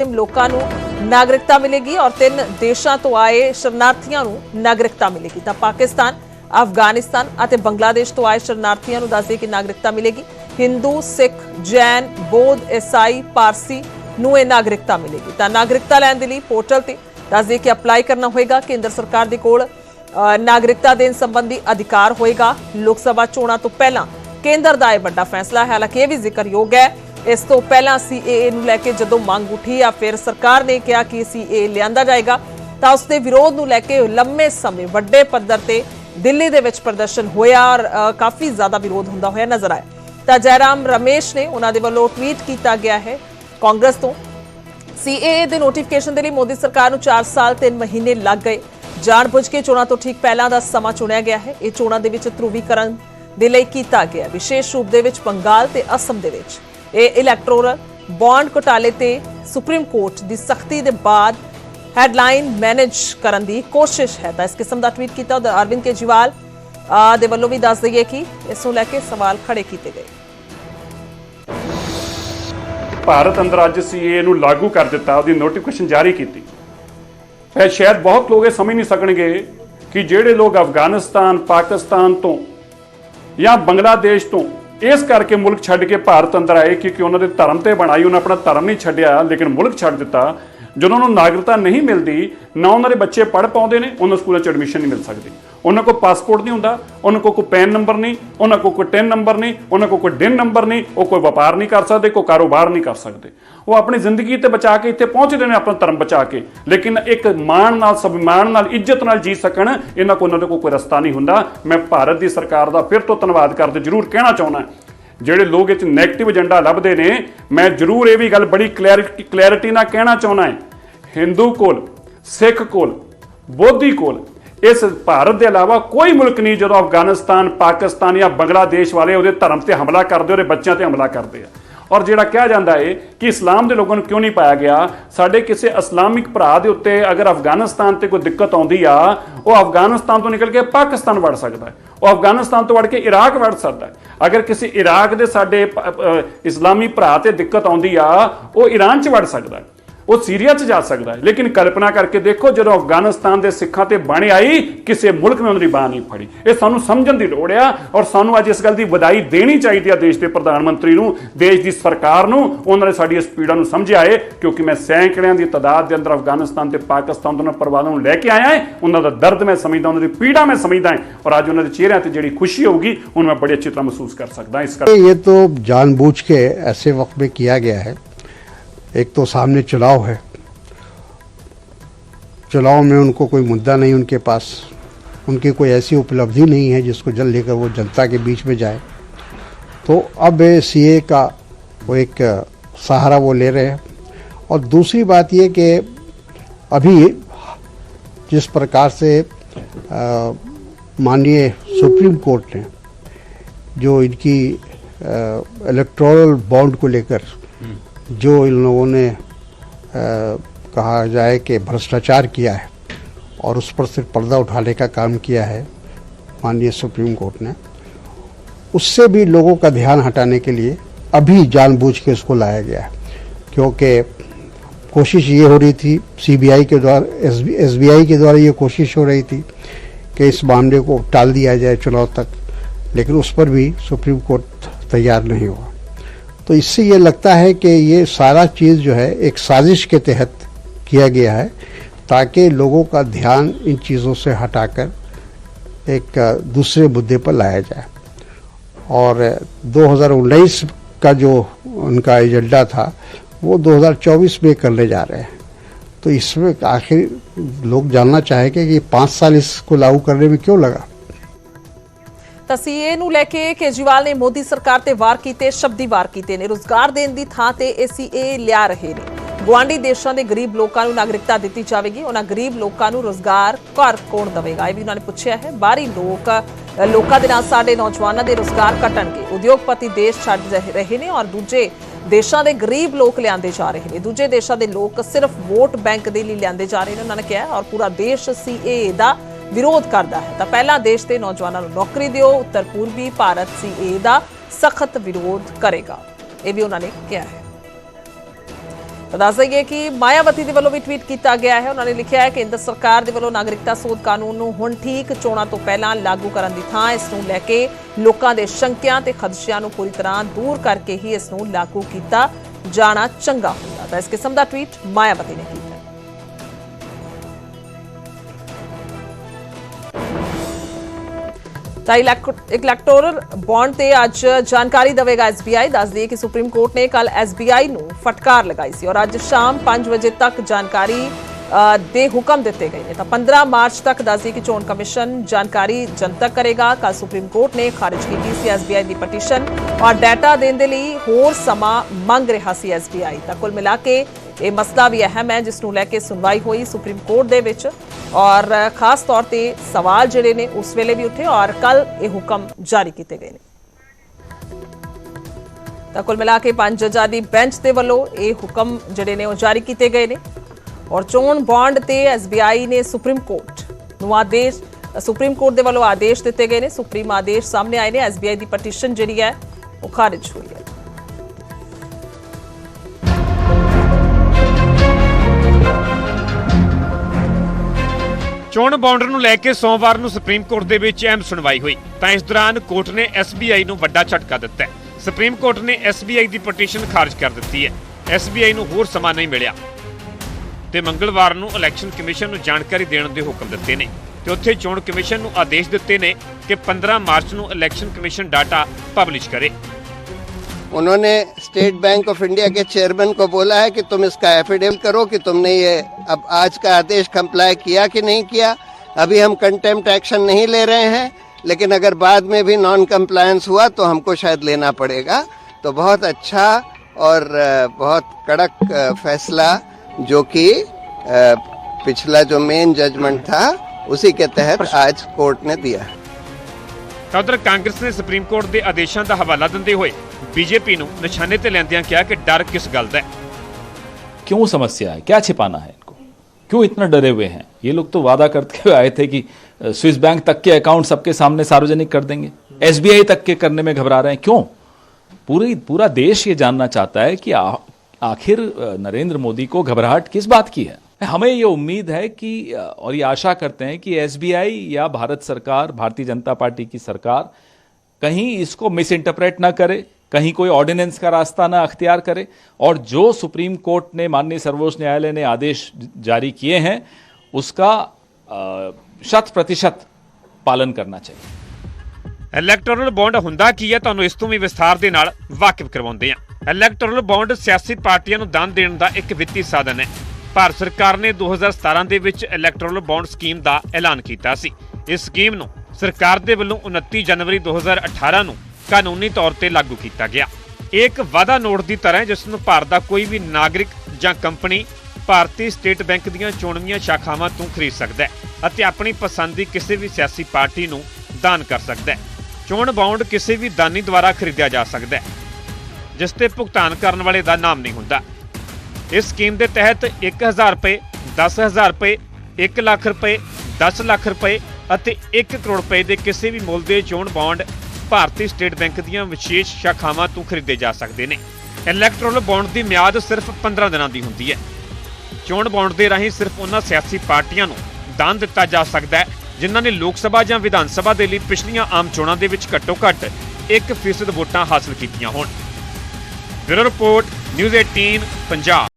ਮੁਸਲਿਮ ਲੋਕਾਂ ਨੂੰ ਨਾਗਰਿਕਤਾ ਮਿਲੇਗੀ ਔਰ ਤਿੰਨ ਦੇਸ਼ਾਂ ਤੋਂ ਆਏ ਸ਼ਰਨਾਰਥੀਆਂ ਨੂੰ ਨਾਗਰਿਕਤਾ ਮਿਲੇਗੀ। ਤਾਂ ਪਾਕਿਸਤਾਨ, ਅਫਗਾਨਿਸਤਾਨ ਅਤੇ ਬੰਗਲਾਦੇਸ਼ ਤੋਂ ਆਏ ਸ਼ਰਨਾਰਥੀਆਂ ਨੂੰ ਦੱਸਦੇ ਕਿ ਨਾਗਰਿਕਤਾ ਮਿਲੇਗੀ। ਹਿੰਦੂ, ਸਿੱਖ, ਜੈਨ, ਬੌਧ, ਈਸਾਈ, ਪਾਰਸੀ ਨੂੰ ਇਹ ਨਾਗਰਿਕਤਾ ਮਿਲੇਗੀ। ਤਾਂ ਨਾਗਰਿਕਤਾ ਲੈਣ ਦੇ ਲਈ ਪੋਰਟਲ ਤੇ ਦੱਸਦੇ ਕਿ ਅਪਲਾਈ ਕਰਨਾ ਹੋਏਗਾ। ਕੇਂਦਰ ਸਰਕਾਰ ਦੇ ਕੋਲ ਨਾਗਰਿਕਤਾ ਦੇਣ ਸੰਬੰਧੀ ਅਧਿਕਾਰ ਹੋਏਗਾ। ਲੋਕ ਸਭਾ ਚੋਣਾਂ ਤੋਂ ਪਹਿਲਾਂ ਕੇਂਦਰ ਦਾ ਇਹ ਵੱਡਾ ਫੈਸਲਾ ਹੈ। ਹਾਲਾਂਕਿ ਇਹ ਵੀ ਜ਼ਿਕਰਯੋਗ ਹੈ ਇਸ ਤੋਂ ਪਹਿਲਾਂ ਸੀਏਏ ਨੂੰ ਲੈ ਕੇ ਜਦੋਂ ਮੰਗ ਉਠੀ ਜਾਂ ਫਿਰ ਸਰਕਾਰ ਨੇ ਕਿਹਾ ਕਿ ਸੀਏਏ ਲਿਆਂਦਾ ਜਾਏਗਾ, ਤਾਂ ਉਸ ਦੇ ਵਿਰੋਧ ਨੂੰ ਲੈ ਕੇ ਲੰਮੇ ਸਮੇਂ ਵੱਡੇ ਪੱਧਰ ਤੇ ਦਿੱਲੀ ਦੇ ਵਿੱਚ ਪ੍ਰਦਰਸ਼ਨ ਹੋਇਆ ਔਰ ਕਾਫੀ ਜ਼ਿਆਦਾ ਵਿਰੋਧ ਹੁੰਦਾ ਹੋਇਆ ਨਜ਼ਰ ਆਇਆ। ਤਾਂ ਜੈਰਾਮ ਰਮੇਸ਼ ਨੇ ਉਹਨਾਂ ਦੇ ਵੱਲੋਂ ਟਵੀਟ ਕੀਤਾ ਗਿਆ ਹੈ ਕਾਂਗਰਸ ਤੋਂ। ਸੀਏਏ ਦੇ ਨੋਟੀਫਿਕੇਸ਼ਨ ਦੇ ਲਈ ਮੋਦੀ ਸਰਕਾਰ ਨੂੰ 4 ਸਾਲ 3 ਮਹੀਨੇ ਲੱਗ ਗਏ। ਜਾਣਬੁੱਝ ਕੇ ਚੋਣਾਂ ਤੋਂ ਠੀਕ ਪਹਿਲਾਂ ਦਾ ਸਮਾਂ ਚੁਣਿਆ ਗਿਆ ਹੈ। ਇਹ ਚੋਣਾਂ ਦੇ ਵਿੱਚ ਧਰੂਵੀਕਰਨ ਦੇ ਲਈ ਕੀਤਾ ਗਿਆ। ਵਿਸ਼ੇਸ਼ ਰੂਪ ਦੇ ਵਿੱਚ ਬੰਗਾਲ ਤੇ ਅਸਮ ਦੇ ਵਿੱਚ। ਇਹ ਇਲੈਕਟੋਰਲ ਬੌਂਡ ਘੁਟਾਲੇ ਤੇ ਸੁਪਰੀਮ ਕੋਰਟ ਦੀ ਸਖਤੀ ਦੇ ਬਾਅਦ ਹੈਡਲਾਈਨ ਮੈਨੇਜ ਕਰਨ ਦੀ ਕੋਸ਼ਿਸ਼ ਹੈ। ਤਾਂ ਇਸ ਕਿਸਮ ਦਾ ਟਵੀਟ ਕੀਤਾ ਉਧਰ ਅਰਵਿੰਦ ਕੇਜਰੀਵਾਲ। ਦੇ ਵੱਲੋਂ ਵੀ ਦੱਸ ਦਈਏ ਕਿ ਇਸ ਨੂੰ ਲੈ ਕੇ ਸਵਾਲ ਖੜੇ ਕੀਤੇ ਗਏ। ਭਾਰਤ ਅੰਦਰ ਅੱਜ ਸੀਏ ਨੂੰ ਲਾਗੂ ਕਰ ਦਿੱਤਾ, ਉਹਦੀ ਨੋਟੀਫਿਕੇਸ਼ਨ ਜਾਰੀ ਕੀਤੀ। ਫਿਰ ਸ਼ਾਇਦ ਬਹੁਤ ਲੋਕ ਇਹ ਸਮਝ ਨਹੀਂ ਸਕਣਗੇ ਕਿ ਜਿਹੜੇ ਲੋਕ ਅਫਗਾਨਿਸਤਾਨ, ਪਾਕਿਸਤਾਨ ਤੋਂ ਜਾਂ ਬੰਗਲਾਦੇਸ਼ ਤੋਂ ਇਸ ਕਰਕੇ ਮੁਲਕ ਛੱਡ ਕੇ ਭਾਰਤ ਅੰਦਰ ਆਏ ਕਿਉਂਕਿ ਉਹਨਾਂ ਦੇ ਧਰਮ ਤੇ ਬਣਾਈ, ਉਹਨਾਂ ਆਪਣਾ ਧਰਮ ਨਹੀਂ ਛੱਡਿਆ, ਲੇਕਿਨ ਮੁਲਕ ਛੱਡ ਦਿੱਤਾ। ਜਦੋਂ ਉਹਨੂੰ ਨਾਗਰਿਕਤਾ ਨਹੀਂ ਮਿਲਦੀ, ਨਾ ਉਹਨਾਂ ਦੇ ਬੱਚੇ ਪੜ੍ਹ ਪਾਉਂਦੇ ਨੇ, ਉਹਨਾਂ ਸਕੂਲਾਂ 'ਚ ਐਡਮਿਸ਼ਨ ਨਹੀਂ ਮਿਲ ਸਕਦੀ। ਉਹਨਾਂ ਕੋਲ ਪਾਸਪੋਰਟ ਨਹੀਂ ਹੁੰਦਾ, ਉਹਨਾਂ ਕੋਲ ਕੋਈ ਪੈਨ ਨੰਬਰ ਨਹੀਂ, ਉਹਨਾਂ ਕੋਲ ਕੋਈ ਟਿਨ ਨੰਬਰ ਨਹੀਂ, ਉਹਨਾਂ ਕੋਲ ਕੋਈ ਡਿਨ ਨੰਬਰ ਨਹੀਂ, ਉਹ ਕੋਈ ਵਪਾਰ ਨਹੀਂ ਕਰ ਸਕਦੇ, ਕੋਈ ਕਾਰੋਬਾਰ ਨਹੀਂ ਕਰ ਸਕਦੇ। ਉਹ ਆਪਣੀ ਜ਼ਿੰਦਗੀ ਤੇ ਬਚਾ ਕੇ ਇੱਥੇ ਪਹੁੰਚਦੇ ਨੇ, ਆਪਣਾ ਧਰਮ ਬਚਾ ਕੇ। ਲੇਕਿਨ ਇੱਕ ਮਾਣ ਨਾਲ, ਸਭਿਮਾਨ ਨਾਲ, ਇੱਜ਼ਤ ਨਾਲ ਜੀ ਸਕਣ, ਇਹਨਾਂ ਕੋਲ ਉਹਨਾਂ ਦੇ ਕੋਲ ਕੋਈ ਰਸਤਾ ਨਹੀਂ ਹੁੰਦਾ। ਮੈਂ ਭਾਰਤ ਦੀ ਸਰਕਾਰ ਦਾ ਫਿਰ ਤੋਂ ਧੰਨਵਾਦ ਕਰਦੇ ਜ਼ਰੂਰ ਕਹਿਣਾ ਚਾਹੁੰਦਾ। ਜਿਹੜੇ ਲੋਕ ਇਹ ਚ 네ਗੇਟਿਵ ਏਜੰਡਾ ਲੱਭਦੇ ਨੇ, ਮੈਂ ਜ਼ਰੂਰ ਇਹ ਵੀ ਗੱਲ ਬੜੀ ਕਲੈਰਿਟੀ ਕਲੈਰਿਟੀ ਨਾਲ ਕਹਿਣਾ ਚਾਹੁੰਦਾ ਹਾਂ। ਹਿੰਦੂ ਕੋਲ, ਸਿੱਖ ਕੋਲ, ਬੋਧੀ ਕੋਲ, ਇਸ ਭਾਰਤ ਦੇ ਇਲਾਵਾ ਕੋਈ ਮੁਲਕ ਨਹੀਂ ਜਦੋਂ ਅਫਗਾਨਿਸਤਾਨ, ਪਾਕਿਸਤਾਨ ਜਾਂ ਬੰਗਲਾਦੇਸ਼ ਵਾਲੇ ਉਹਦੇ ਧਰਮ ਤੇ ਹਮਲਾ ਕਰਦੇ, ਉਹਦੇ ਬੱਚਿਆਂ ਤੇ ਹਮਲਾ ਕਰਦੇ ਆ। ਔਰ ਜਿਹੜਾ ਕਿਹਾ ਜਾਂਦਾ ਏ ਕਿ ਇਸਲਾਮ ਦੇ ਲੋਕਾਂ ਨੂੰ ਕਿਉਂ ਨਹੀਂ ਪਾਇਆ ਗਿਆ? ਸਾਡੇ ਕਿਸੇ ਇਸਲਾਮਿਕ ਭਰਾ ਦੇ ਉੱਤੇ ਅਗਰ ਅਫਗਾਨਿਸਤਾਨ ਤੇ ਕੋਈ ਦਿੱਕਤ ਆਉਂਦੀ ਆ, ਉਹ ਅਫਗਾਨਿਸਤਾਨ ਤੋਂ ਨਿਕਲ ਕੇ ਪਾਕਿਸਤਾਨ ਵੜ ਸਕਦਾ ਹੈ। ਉਹ ਅਫਗਾਨਿਸਤਾਨ ਤੋਂ ਵੜ ਕੇ ਇਰਾਕ ਵੜ ਸਕਦਾ ਹੈ। ਅਗਰ ਕਿਸੇ ਇਰਾਕ ਦੇ ਸਾਡੇ ਇਸਲਾਮੀ ਭਰਾ ਤੇ ਦਿੱਕਤ ਆਉਂਦੀ ਆ, ਉਹ ਈਰਾਨ 'ਚ ਵੜ ਸਕਦਾ ਹੈ। ਉਹ ਸੀਰੀਆ 'ਚ ਜਾ ਸਕਦਾ ਹੈ। ਲੇਕਿਨ ਕਲਪਨਾ ਕਰਕੇ ਦੇਖੋ, ਜਦੋਂ ਅਫਗਾਨਿਸਤਾਨ ਦੇ ਸਿੱਖਾਂ ਤੇ ਬਾਣੇ ਆਈ, ਕਿਸੇ ਮੁਲਕ ਨੇ ਉਹਨਾਂ ਦੀ ਬਾਹ ਨਹੀਂ ਫੜੀ। ਇਹ ਸਾਨੂੰ ਸਮਝਣ ਦੀ ਲੋੜ ਆ ਔਰ ਸਾਨੂੰ ਅੱਜ ਇਸ ਗੱਲ ਦੀ ਵਧਾਈ ਦੇਣੀ ਚਾਹੀਦੀ ਆ ਦੇਸ਼ ਦੇ ਪ੍ਰਧਾਨ ਮੰਤਰੀ ਨੂੰ, ਦੇਸ਼ ਦੀ ਸਰਕਾਰ ਨੂੰ। ਉਹਨਾਂ ਨੇ ਸਾਡੀ ਇਸ ਪੀੜਾ ਨੂੰ ਸਮਝਿਆ ਏ, ਕਿਉਂਕਿ ਮੈਂ ਸੈਂਕੜਿਆਂ ਦੀ ਤਾਦਾਦ ਦੇ ਅੰਦਰ ਅਫਗਾਨਿਸਤਾਨ ਤੇ ਪਾਕਿਸਤਾਨ ਤੋਂ ਪਰਿਵਾਰਾਂ ਨੂੰ ਲੈ ਕੇ ਆਇਆ ਹੈ ਉਹਨਾਂ ਦਾ ਦਰਦ ਮੈਂ ਸਮਝਦਾ, ਉਹਨਾਂ ਦੀ ਪੀੜਾ ਮੈਂ ਸਮਝਦਾ ਹਾਂ ਔਰ ਅੱਜ ਉਹਨਾਂ ਦੇ ਚਿਹਰਿਆਂ ਤੇ ਜਿਹੜੀ ਖੁਸ਼ੀ ਹੋਊਗੀ, ਉਹਨੂੰ ਮੈਂ ਬੜੀ ਅੱਛੀ ਤਰ੍ਹਾਂ ਮਹਿਸੂਸ ਕਰ ਸਕਦਾ ਇਸ ਕਰਕੇ ਇਹ ਤਾਂ ਜਾਣਬੁੱਝ ਕੇ ਐਸੇ ਵਕਤ ਮੇ ਕੀਤਾ ਗਿਆ ਹੈ एक तो सामने चुनाव है। चुनाव में उनको कोई मुद्दा नहीं उनके पास। उनकी कोई ऐसी उपलब्धि नहीं है जिसको जल लेकर वो जनता के बीच में जाए। तो अब सीए का वो एक सहारा वो ले रहे हैं। और दूसरी बात ये कि अभी जिस प्रकार से माननीय सुप्रीम कोर्ट ने जो इनकी इलेक्टोरल बॉन्ड को लेकर जो इन लोगों ने अ, कहा जाए कि भ्रष्टाचार किया है और उस पर सिर्फ़ पर्दा उठाने का काम किया है माननीय सुप्रीम कोर्ट ने उससे भी लोगों का ध्यान हटाने के लिए अभी जानबूझ के उसको लाया गया है। क्योंकि कोशिश ये हो रही थी सीबीआई के द्वारा एसबीआई के द्वारा ये कोशिश हो रही थी कि इस मामले को टाल दिया जाए चुनाव तक लेकिन उस पर भी सुप्रीम कोर्ट तैयार नहीं हुआ। तो इससे ये लगता है कि ये सारा चीज़ जो है एक साजिश के तहत किया गया है ताकि लोगों का ध्यान इन चीज़ों से हटाकर एक दूसरे मुद्दे पर लाया जाए। और अ, 2019 का जो उनका एजेंडा था वो 2024 में करने जा रहे हैं। तो इसमें आखिर लोग जानना चाहेंगे कि पाँच साल इसको लागू करने में क्यों लगा? ਤਾਂ ਸੀਏ ਨੂੰ ਲੈ ਕੇ ਕੇਜਰੀਵਾਲ ਨੇ ਮੋਦੀ ਸਰਕਾਰ ਤੇ ਵਾਰ ਕੀਤੇ, ਸ਼ਬਦੀ ਵਾਰ ਕੀਤੇ ਨੇ। ਰੋਜ਼ਗਾਰ ਦੇਣ ਦੀ ਥਾਂ ਤੇ ਇਹ ਸੀਏ ਲਿਆ ਰਹੇ ਨੇ। ਗੁਆਂਢੀ ਦੇਸ਼ਾਂ ਦੇ ਗਰੀਬ ਲੋਕਾਂ ਨੂੰ ਨਾਗਰਿਕਤਾ ਦਿੱਤੀ ਜਾਵੇਗੀ। ਉਹਨਾਂ ਗਰੀਬ ਲੋਕਾਂ ਨੂੰ ਰੋਜ਼ਗਾਰ ਘਰ ਕੌਣ ਦੇਵੇਗਾ? ਇਹ ਵੀ ਉਹਨਾਂ ਨੇ ਪੁੱਛਿਆ ਹੈ। ਬਾਹਰੀ ਲੋਕ, ਲੋਕਾਂ ਦੇ ਨਾਲ ਸਾਡੇ ਨੌਜਵਾਨਾਂ ਦੇ ਰੋਜ਼ਗਾਰ ਘਟਣਗੇ। ਉਦਯੋਗਪਤੀ ਦੇਸ਼ ਛੱਡ ਰਹੇ- ਰਹੇ ਨੇ ਔਰ ਦੂਜੇ ਦੇਸ਼ਾਂ ਦੇ ਗਰੀਬ ਲੋਕ ਲਿਆਂਦੇ ਜਾ ਰਹੇ ਨੇ। ਦੂਜੇ ਦੇਸ਼ਾਂ ਦੇ ਲੋਕ ਸਿਰਫ ਵੋਟ ਬੈਂਕ ਦੇ ਲਈ ਲਿਆਂਦੇ ਜਾ ਰਹੇ ਨੇ। ਉਹਨਾਂ ਨੇ ਕਿਹਾ ਔਰ ਪੂਰਾ ਦੇਸ਼ ਸੀਏ ਦਾ ਵਿਰੋਧ ਕਰਦਾ ਹੈ। ਤਾਂ ਪਹਿਲਾਂ ਦੇਸ਼ ਦੇ ਨੌਜਵਾਨਾਂ ਨੂੰ ਨੌਕਰੀ ਦਿਓ, ਉੱਤਰ ਪੂਰਬੀ ਭਾਰਤ ਸੀਏ ਦਾ ਸਖਤ ਵਿਰੋਧ ਕਰੇਗਾ। ਇਹ ਵੀ ਉਹਨਾਂ ਨੇ ਕਿਹਾ ਹੈ। ਦੱਸ ਦਈਏ ਕਿ ਮਾਇਆਵਤੀ ਦੇ ਵੱਲੋਂ ਵੀ ਟਵੀਟ ਕੀਤਾ ਗਿਆ ਹੈ। ਉਹਨਾਂ ਨੇ ਲਿਖਿਆ ਹੈ ਕਿ ਕੇਂਦਰ ਸਰਕਾਰ ਦੇ ਵੱਲੋਂ ਨਾਗਰਿਕਤਾ ਸੋਧ ਕਾਨੂੰਨ ਨੂੰ ਹੁਣ ਠੀਕ ਚੋਣਾਂ ਤੋਂ ਪਹਿਲਾਂ ਲਾਗੂ ਕਰਨ ਦੀ ਥਾਂ ਇਸ ਨੂੰ ਲੈ ਕੇ ਲੋਕਾਂ ਦੇ ਸ਼ੰਕਿਆਂ ਤੇ ਖਦਸ਼ਿਆਂ ਨੂੰ ਪੂਰੀ ਤਰ੍ਹਾਂ ਦੂਰ ਕਰਕੇ ਹੀ ਇਸ ਨੂੰ ਲਾਗੂ ਕੀਤਾ ਜਾਣਾ ਚੰਗਾ ਹੁੰਦਾ। ਤਾਂ ਇਸ ਕਿਸਮ ਦਾ ਟਵੀਟ ਮਾਇਆਵਤੀ ਨੇ ਕੀਤਾ। ਤਾਂ ਇਲੈਕਟੋਰਲ ਬੌਂਡ ਤੇ ਅੱਜ ਜਾਣਕਾਰੀ ਦੇਵੇਗਾ ਐਸਬੀਆਈ ਦੱਸ ਦਈਏ ਕਿ ਸੁਪਰੀਮ ਕੋਰਟ ਨੇ ਕੱਲ ਐਸਬੀਆਈ ਨੂੰ ਫਟਕਾਰ ਲਗਾਈ ਸੀ ਔਰ ਅੱਜ ਸ਼ਾਮ 5 ਵਜੇ ਤੱਕ ਜਾਣਕਾਰੀ ਦੇ ਹੁਕਮ ਦਿੱਤੇ ਗਏ ਨੇ। ਤਾਂ 15 ਮਾਰਚ ਤੱਕ ਦੱਸ ਦਈਏ ਕਿ ਚੋਣ ਕਮਿਸ਼ਨ ਜਾਣਕਾਰੀ ਜਨਤਕ ਕਰੇਗਾ। ਕੱਲ ਸੁਪਰੀਮ ਕੋਰਟ ਨੇ ਖਾਰਜ ਕੀਤੀ ਸੀ ਐਸਬੀਆਈ ਦੀ ਪਟੀਸ਼ਨ ਔਰ ਡਾਟਾ ਦੇਣ ਦੇ ਲਈ ਹੋਰ ਸਮਾਂ ਮੰਗ ਰਿਹਾ ਸੀ ਐਸਬੀਆਈ ਤਾਂ ਕੁੱਲ ਮਿਲਾ ਕੇ ਇਹ ਮਸਲਾ ਵੀ ਅਹਿਮ ਹੈ, ਜਿਸ ਨੂੰ ਲੈ ਕੇ ਸੁਣਵਾਈ ਹੋਈ ਸੁਪਰੀਮ ਕੋਰਟ ਦੇ ਵਿੱਚ। ਔਰ ਖਾਸ ਤੌਰ ਤੇ ਸਵਾਲ ਜਿਹੜੇ ਨੇ ਉਸ ਵੇਲੇ ਵੀ ਉੱਠੇ ਔਰ ਕੱਲ ਇਹ ਹੁਕਮ ਜਾਰੀ ਕੀਤੇ ਗਏ ਨੇ। ਤਾਂ ਕੁੱਲ ਮਿਲਾ ਕੇ ਪੰਜ ਜੱਜਾਂ ਦੀ ਬੈਂਚ ਦੇ ਵੱਲੋਂ ਇਹ ਹੁਕਮ ਜਿਹੜੇ ਨੇ ਉਹ ਜਾਰੀ ਕੀਤੇ ਗਏ ਨੇ। ਔਰ ਚੋਣ ਬੌਂਡ ਤੇ ਐਸਬੀਆਈ ਨੇ ਸੁਪਰੀਮ ਕੋਰਟ ਨੂੰ ਆਦੇਸ਼, ਸੁਪਰੀਮ ਕੋਰਟ ਦੇ ਵੱਲੋਂ ਆਦੇਸ਼ ਦਿੱਤੇ ਗਏ ਨੇ। ਸੁਪਰੀਮ ਆਦੇਸ਼ ਸਾਹਮਣੇ ਆਏ ਨੇ। ਐਸਬੀਆਈ ਦੀ ਪਟੀਸ਼ਨ ਜਿਹੜੀ ਹੈ ਉਹ ਖਾਰਜ ਹੋਈ ਹੈ। ਚੋਣ ਬਾਉਂਡਰ ਨੂੰ ਲੈ ਕੇ ਸੋਮਵਾਰ ਨੂੰ ਸੁਪਰੀਮ ਕੋਰਟ ਦੇ ਵਿੱਚ ਅਹਿਮ ਸੁਣਵਾਈ ਹੋਈ, ਤਾਂ ਇਸ ਦੌਰਾਨ ਕੋਰਟ ਨੇ SBI ਨੂੰ ਵੱਡਾ ਝਟਕਾ ਦਿੱਤਾ ਹੈ। ਸੁਪਰੀਮ ਕੋਰਟ ਨੇ SBI ਦੀ ਪਟੀਸ਼ਨ ਖਾਰਜ ਕਰ ਦਿੱਤੀ ਹੈ। SBI ਨੂੰ ਹੋਰ ਸਮਾਂ ਨਹੀਂ ਮਿਲਿਆ। ਤੇ ਮੰਗਲਵਾਰ ਨੂੰ ਇਲੈਕਸ਼ਨ ਕਮਿਸ਼ਨ ਨੂੰ ਜਾਣਕਾਰੀ ਦੇਣ ਦੇ ਹੁਕਮ ਦਿੱਤੇ ਨੇ। ਤੇ ਉੱਥੇ ਚੋਣ ਕਮਿਸ਼ਨ ਨੂੰ ਆਦੇਸ਼ ਦਿੱਤੇ ਨੇ ਕਿ 15 ਮਾਰਚ ਨੂੰ ਇਲੈਕਸ਼ਨ ਕਮਿਸ਼ਨ ਡਾਟਾ ਪਬਲਿਸ਼ ਕਰੇ। उन्होंने स्टेट बैंक ऑफ़ इंडिया के चेयरमैन को बोला है कि तुम इसका एफिडेविट करो कि तुमने ये अब आज का आदेश कंप्लाई किया कि नहीं किया। अभी हम कंटेम्प्ट एक्शन नहीं ले रहे हैं लेकिन अगर बाद में भी नॉन कंप्लायंस हुआ तो हमको शायद लेना पड़ेगा। तो बहुत अच्छा और बहुत कड़क फैसला जो कि पिछला जो मेन जजमेंट था उसी के तहत आज कोर्ट ने दिया है। ਤਾਂ ਉਧਰ ਕਾਂਗਰਸ ਨੇ ਸੁਪਰੀਮ ਕੋਰਟ ਦੇ ਆਦੇਸ਼ਾਂ ਦਾ ਹਵਾਲਾ ਦਿੰਦੇ ਹੋਏ ਬੀਜੇਪੀ ਨੂੰ ਨਿਸ਼ਾਨੇ ਤੇ ਲੈਂਦਿਆਂ ਕਿਹਾ ਕਿ ਡਰ ਕਿਸ ਗੱਲ ਦਾ ਹੈ क्यों समस्या है क्या छिपाना है इनको क्यों इतना डरे हुए हैं ये लोग तो वादा करते हुए आए थे कि अ, स्विस बैंक तक के अकाउंट सबके सामने सार्वजनिक कर देंगे एसबीआई तक के करने में घबरा रहे हैं क्यों पूरी पूरा देश ये जानना चाहता है कि आ, आखिर अ, नरेंद्र मोदी को घबराहट किस बात की है हमें ये उम्मीद है कि अ, और ये आशा करते हैं कि एसबीआई या भारत सरकार भारतीय जनता पार्टी की सरकार कहीं इसको मिस इंटरप्रेट ना करे कहीं कोई ऑर्डिनेंस का रास्ता ना अख्तियार करे और जो सुप्रीम कोर्ट ने माननीय सर्वोच्च न्यायालय ने आदेश जारी किए हैं उसका अ, शत प्रतिशत पालन करना चाहिए ਇਲੈਕਟੋਰਲ ਬੌਂਡ ਹੁੰਦਾ ਕੀ ਹੈ ਤੁਹਾਨੂੰ ਇਸ ਤੋਂ ਵੀ ਵਿਸਥਾਰ ਦੇ ਨਾਲ ਵਾਕਿਫ ਕਰਵਾਉਂਦੇ ਹਾਂ ਇਲੈਕਟੋਰਲ ਬੌਂਡ ਸਿਆਸੀ ਪਾਰਟੀਆਂ ਨੂੰ ਦਾਨ ਦੇਣ ਦਾ ਇੱਕ ਵਿੱਤੀ ਸਾਧਨ ਹੈ ਭਾਰਤ ਸਰਕਾਰ ਨੇ 2017 ਦੇ ਵਿੱਚ ਇਲੈਕਟੋਰਲ ਬੌਂਡ ਸਕੀਮ ਦਾ ਐਲਾਨ ਕੀਤਾ ਸੀ। ਇਸ ਸਕੀਮ ਨੂੰ ਸਰਕਾਰ ਦੇ ਵੱਲੋਂ 29 ਜਨਵਰੀ 2018 ਨੂੰ ਕਾਨੂੰਨੀ ਤੌਰ ਤੇ ਲਾਗੂ ਕੀਤਾ ਗਿਆ। ਇਹ ਇੱਕ ਵਾਅਦਾ ਨੋਟ ਦੀ ਤਰ੍ਹਾਂ ਹੈ, ਜਿਸ ਨੂੰ ਭਾਰਤ ਦਾ ਕੋਈ ਵੀ ਨਾਗਰਿਕ ਜਾਂ ਕੰਪਨੀ ਭਾਰਤੀ ਸਟੇਟ ਬੈਂਕ ਦੀਆਂ ਚੋਣਵੀਆਂ ਸ਼ਾਖਾਵਾਂ ਤੋਂ ਖਰੀਦ ਸਕਦਾ ਹੈ ਅਤੇ ਆਪਣੀ ਪਸੰਦ ਦੀ ਕਿਸੇ ਵੀ ਸਿਆਸੀ ਪਾਰਟੀ ਨੂੰ ਦਾਨ ਕਰ ਸਕਦਾ ਹੈ। ਚੋਣ ਬਾਉਂਡ ਕਿਸੇ ਵੀ ਦਾਨੀ ਦੁਆਰਾ ਖਰੀਦਿਆ ਜਾ ਸਕਦਾ ਹੈ, ਜਿਸ ਤੇ ਭੁਗਤਾਨ ਕਰਨ ਵਾਲੇ ਦਾ ਨਾਮ ਨਹੀਂ ਹੁੰਦਾ। ਇਸ ਸਕੀਮ ਦੇ ਤਹਿਤ 1000 ਰੁਪਏ 10000 ਰੁਪਏ 1 ਲੱਖ ਰੁਪਏ 10 ਲੱਖ ਰੁਪਏ ਅਤੇ 1 ਕਰੋੜ ਰੁਪਏ ਦੇ ਕਿਸੇ ਵੀ ਮੁੱਲ ਦੇ ਚੋਣ ਬਾਉਂਡ ਭਾਰਤੀ ਸਟੇਟ ਬੈਂਕ ਦੀਆਂ ਵਿਸ਼ੇਸ਼ ਸ਼ਾਖਾਵਾਂ ਤੋਂ ਖਰੀਦੇ ਜਾ ਸਕਦੇ ਨੇ। ਇਲੈਕਟ੍ਰੋਨਲ ਬਾਉਂਡ ਦੀ ਮਿਆਦ ਸਿਰਫ 15 ਦਿਨਾਂ ਦੀ ਹੁੰਦੀ ਹੈ। ਚੋਣ ਬਾਉਂਡ ਦੇ ਰਾਹੀਂ ਸਿਰਫ ਉਹਨਾਂ ਸਿਆਸੀ ਪਾਰਟੀਆਂ ਨੂੰ ਦਾਨ ਦਿੱਤਾ ਜਾ ਸਕਦਾ ਹੈ, ਜਿਨ੍ਹਾਂ ਨੇ ਲੋਕ ਸਭਾ ਜਾਂ ਵਿਧਾਨ ਸਭਾ ਦੇ ਲਈ ਪਿਛਲੀਆਂ ਆਮ ਚੋਣਾਂ ਦੇ ਵਿੱਚ ਘੱਟੋ-ਘੱਟ 1% ਵੋਟਾਂ ਹਾਸਲ ਕੀਤੀਆਂ ਹੋਣ। Bureau report, news 18 Punjab.